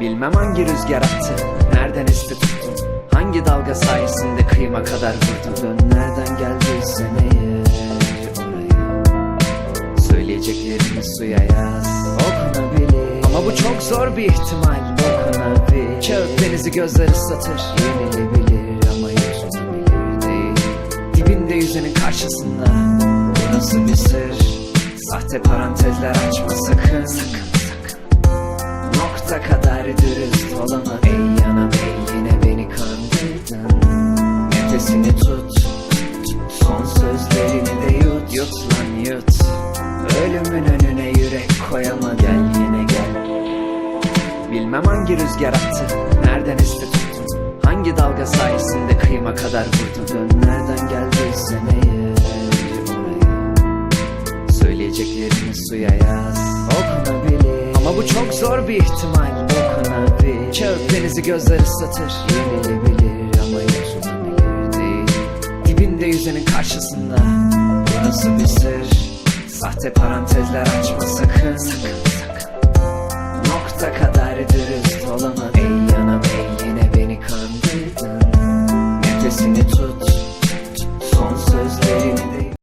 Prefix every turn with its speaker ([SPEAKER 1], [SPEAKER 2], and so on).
[SPEAKER 1] Bilmem hangi rüzgar attı Nereden esti tuttun Hangi dalga sayesinde kıyıma kadar vurdun Dön nereden geldiysen eğer oraya. Söyleyeceklerimi suya yaz. Okunabilir. Ama bu çok zor bir ihtimal. Okunabilir. Kağıt denizi gözler ıslatır. Yenilebilir ama yutunabilir değil. Dibinde yüzenin karşısında. Bu nasıl bir sır? Sahte parantezler açma Sakın. Sakın Dürüst olama Ey yanam ey yine beni kandırdın. Nefesini tut Son sözlerini de yut. Yut lan yut. Ölümün önüne yürek koyama Gel yine gel. Bilmem hangi rüzgar attı Nereden esti tuttun? Hangi dalga sayesinde kıyıma kadar vurdun Dön nereden geldiysen eğer oraya Söyleyeceklerimi suya yaz. Okunabilir. Ama bu çok zor bir ihtimal Denizi gözler ıslatır Yenilebilir ama yutulabilir değil. Dibinde yüzenin karşısında. Bu nasıl bir sır. Sahte parantezler açma sakın Sakın sakın. Nokta kadar dürüst olamadım. Ey yanım ey yine beni kandırdın. Nefesini tut.